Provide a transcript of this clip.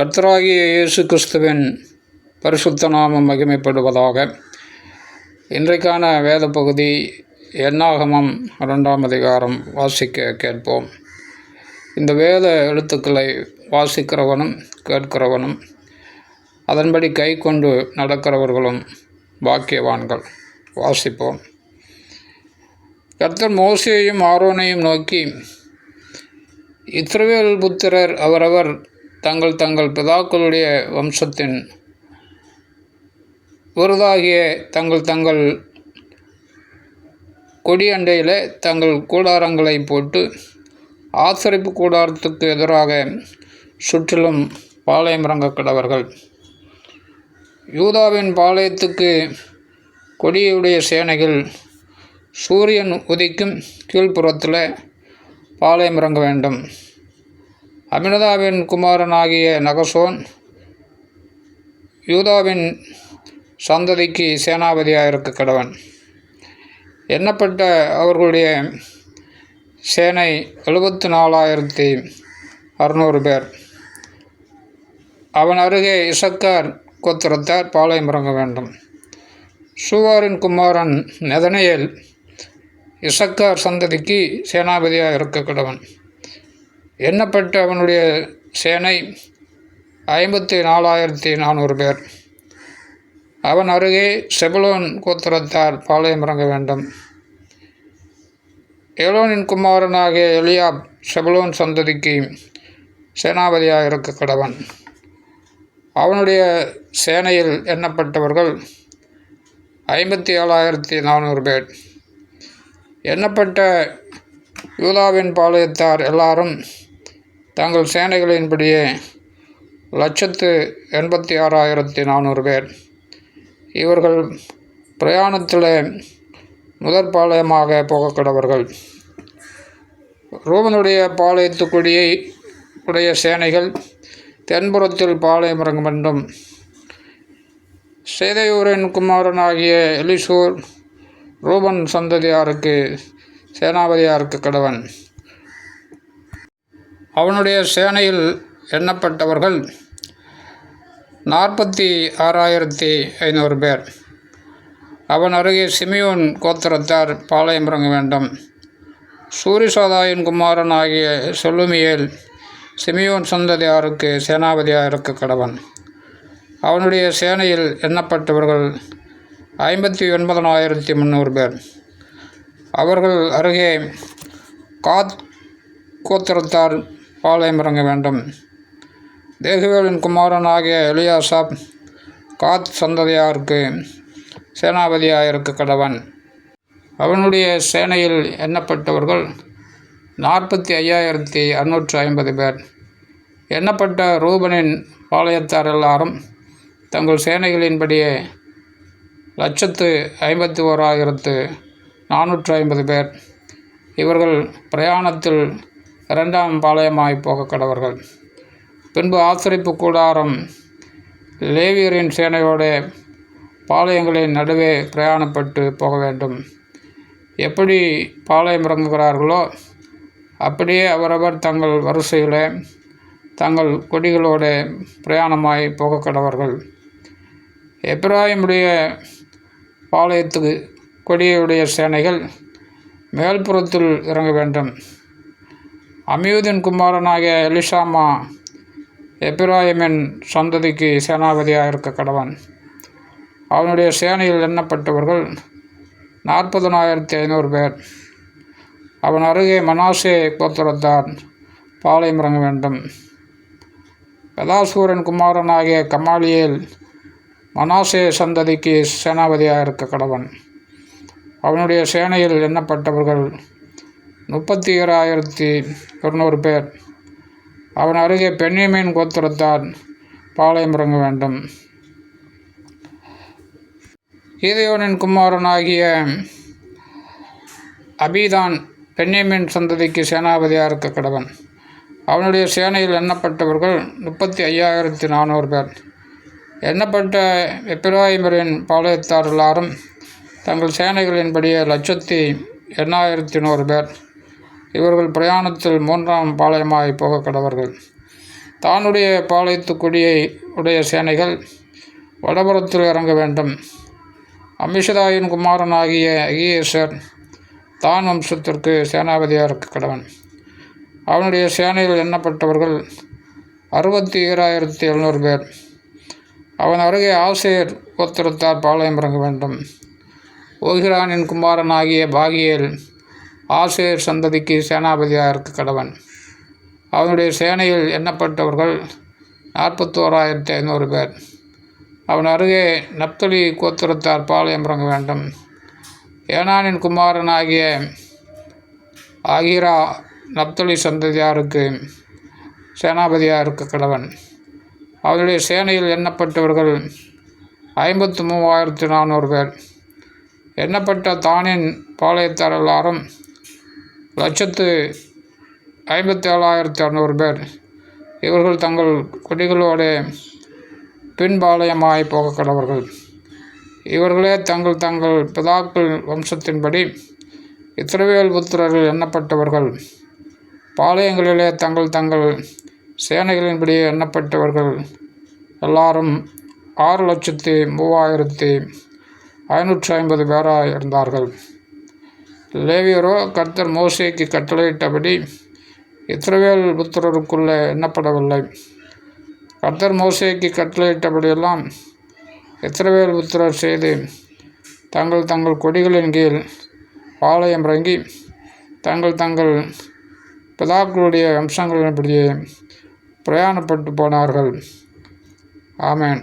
கர்த்தராகிய இயேசு கிறிஸ்துவின் பரிசுத்த நாமம் மகிமைப்படுவதாக. இன்றைக்கான வேத பகுதி எண்ணாகமம் இரண்டாம் அதிகாரம் வாசிக்க கேட்போம். இந்த வேத எழுத்துக்களை வாசிக்கிறவனும் கேட்கிறவனும் அதன்படி கை கொண்டு நடக்கிறவர்களும் பாக்கியவான்கள். வாசிப்போம். கர்த்தர் மோசையையும் ஆரோனையும் நோக்கி இஸ்ரவேல் புத்திரர் அவரவர் தங்கள் தங்கள் பிதாக்களுடைய வம்சத்தின் விருதாகிய தங்கள் தங்கள் கொடி அண்டையில் தங்கள் கூடாரங்களை போட்டு ஆசரிப்பு கூடாரத்துக்கு எதிராக சுற்றிலும் பாளையம் இறங்க கிடவர்கள். யூதாவின் பாளையத்துக்கு கொடியுடைய சேனைகள் சூரியன் உதிக்கும் கீழ்ப்புறத்தில் பாளையம் இறங்க வேண்டும். அமினதாவின் குமாரனாகிய நகசோன் யூதாவின் சந்ததிக்கு சேனாபதியாக இருக்க கடவன். எண்ணப்பட்ட அவர்களுடைய சேனை எழுபத்தி நாலாயிரத்தி அறுநூறு பேர். அவன் அருகே இசக்கார் கோத்திரத்தார் பாளையம் இறங்க வேண்டும். சூவாரின் குமாரன் நெதனையில் இசக்கார் சந்ததிக்கு சேனாபதியாக இருக்க கடவன். எண்ணப்பட்ட அவனுடைய சேனை ஐம்பத்தி நாலாயிரத்தி நானூறு பேர். அவன் அருகே செபலோன் கோத்திரத்தார் பாளையம் இறங்க வேண்டும். ஏலோனின் குமாரனாகிய எலியாப் செபலோன் சந்ததிக்கு சேனாபதியாக இருக்க கடவன். அவனுடைய சேனையில் எண்ணப்பட்டவர்கள் ஐம்பத்தி ஏழாயிரத்தி நானூறு பேர். எண்ணப்பட்ட யூதாவின் பாளையத்தார் எல்லாரும் தங்கள் சேனைகளின்படியே லட்சத்து எண்பத்தி ஆறாயிரத்தி நானூறு பேர். இவர்கள் பிரயாணத்தில் முதற் பாளையமாக போகக்கடவர்கள் ரூபனுடைய பாளையத்து உடைய சேனைகள் தென்புறத்தில் பாளையம் இறங்க வேண்டும் சேதையூரின் குமாரனாகிய எலிசூர் ரூபன் சந்ததியாருக்கு சேனாபதியாருக்கு கடவன். அவனுடைய சேனையில் எண்ணப்பட்டவர்கள் நாற்பத்தி ஆறாயிரத்தி ஐநூறு பேர். அவன் அருகே சிமியோன் கோத்திரத்தார் பாளையம் இறங்க வேண்டும். சூரிசோதாயின் குமாரன் ஆகிய செல்லுமியேல் சிமியோன் சந்ததியாருக்கு சேனாபதியாக இருக்க கடவன் அவனுடைய சேனையில் எண்ணப்பட்டவர்கள் ஐம்பத்தி ஒன்பதனாயிரத்தி முந்நூறு பேர். அவர்கள் அருகே காத் கோத்திரத்தார் பாளையம் இறங்க வேண்டும். தேகுவேலின் குமாரன் ஆகிய எலியாசாப் காத் சந்ததியாருக்கு சேனாபதியாக இருக்க கடவன் அவனுடைய சேனையில் எண்ணப்பட்டவர்கள் நாற்பத்தி ஐயாயிரத்தி அறுநூற்று ஐம்பது பேர். எண்ணப்பட்ட ரூபனின் பாளையத்தார் எல்லாரும் தங்கள் சேனைகளின்படியே லட்சத்து ஐம்பத்தி ஓராயிரத்து நானூற்று ஐம்பது பேர். இவர்கள் பிரயாணத்தில் இரண்டாம் பாளையமாய் போக கடவர்கள். பின்பு ஆசிரிப்பு கூடாரம் லேவியரின் சேனையோட பாளையங்களின் நடுவே பிரயாணப்பட்டு போக வேண்டும். எப்படி பாளையம் இறங்குகிறார்களோ அப்படியே அவரவர் தங்கள் வரிசையில் தங்கள் கொடிகளோட பிரயாணமாய் போக கடவர்கள். எப்ராஹிமுடைய பாளையத்துக்கு கொடியுடைய சேனைகள் மேல்புறத்தில் இறங்க வேண்டும். அமியூதின் குமாரனாகிய எலிஷாமா எப்ராஹிமின் சந்ததிக்கு சேனாபதியாக இருக்க கடவன். அவனுடைய சேனையில் எண்ணப்பட்டவர்கள் நாற்பதனாயிரத்தி ஐநூறு பேர். அவன் அருகே மனாசே கோத்திரத்தார் பாளையம் இறங்க வேண்டும். கதாசூரன் குமாரனாகிய கமாலியேல் மனாசே சந்ததிக்கு சேனாபதியாக இருக்க கடவன். அவனுடைய சேனையில் எண்ணப்பட்டவர்கள் முப்பத்தி ஓராயிரத்தி இரநூறு பேர். அவன் அருகே பெண்ணிமீன் கோத்திரத்தார் பாளையம் இறங்க வேண்டும். கீதையோனின் குமாரனாகிய அபிதான் பெண்ணியமீன் சந்ததிக்கு சேனாபதியாக இருக்க கடவன் அவனுடைய சேனையில் எண்ணப்பட்டவர்கள் முப்பத்தி ஐயாயிரத்தி நானூறு பேர். எண்ணப்பட்ட எப்பிராயிமரின் பாளையத்தார் எல்லாரும் தங்கள் சேனைகளின்படியே லட்சத்தி எண்ணாயிரத்தி நூறு பேர். இவர்கள் பிரயாணத்தில் மூன்றாம் பாளையமாய் போக கடவர்கள். தானுடைய பாளையத்து கொடியை உடைய சேனைகள் வடபுறத்தில் இறங்க வேண்டும். அமிஷதாயின் குமாரனாகிய அகியேசர் தான் வம்சத்திற்கு சேனாபதியாக இருக்க கடவன் அவனுடைய சேனையில் எண்ணப்பட்டவர்கள் அறுபத்தி ஏழாயிரத்தி எழுநூறு பேர். அவன் அருகே ஆசிரியர் கோத்திரத்தார் பாளையம் இறங்க வேண்டும். ஓகிரானின் குமாரனாகிய பாகியேல் ஆசேர் சந்ததிக்கு சேனாபதியாக இருக்க கடவன் அவனுடைய சேனையில் எண்ணப்பட்டவர்கள் நாற்பத்தோராயிரத்தி ஐநூறு பேர். அவன் அருகே நப்தலி கோத்திரத்தார் பாளையம் இறங்க வேண்டும். ஏனானின் குமாரனாகிய ஆகிரா நப்தலி சந்ததியாருக்கு சேனாபதியாக இருக்க கடவன் அவனுடைய சேனையில் எண்ணப்பட்டவர்கள் ஐம்பத்து மூவாயிரத்து நானூறு பேர். எண்ணப்பட்ட தானின் பாளையத்தார் எல்லாரும் லட்சத்து ஐம்பத்தி ஏழாயிரத்தி அறநூறு பேர். இவர்கள் தங்கள் கொடிகளோடு பின்பாளையமாய் போக கடவர்கள். இவர்களே தங்கள் தங்கள் பிதாக்கள் வம்சத்தின்படி இத்திரவேல் புத்திரர்கள் எண்ணப்பட்டவர்கள். பாளையங்களிலே தங்கள் தங்கள் சேனைகளின்படி எண்ணப்பட்டவர்கள். எல்லாரும் ஆறு லட்சத்தி மூவாயிரத்தி ஐநூற்றி ஐம்பது பேராக இருந்தார்கள். லேவியரோ கர்த்தர் மோசேக்கு கட்டளையிட்டபடி இஸ்ரவேல் புத்திரருக்குள்ளே எண்ணப்படவில்லை. கர்த்தர் மோசேக்கு கட்டளையிட்டபடியெல்லாம் இஸ்ரவேல் புத்திரர் செய்து தங்கள் தங்கள் கொடிகளின் கீழ் பாளையம் இறங்கி தங்கள் தங்கள் பிதாக்களுடைய வம்சங்களின்படியே பிரயாணப்பட்டு போனார்கள். ஆமேன்.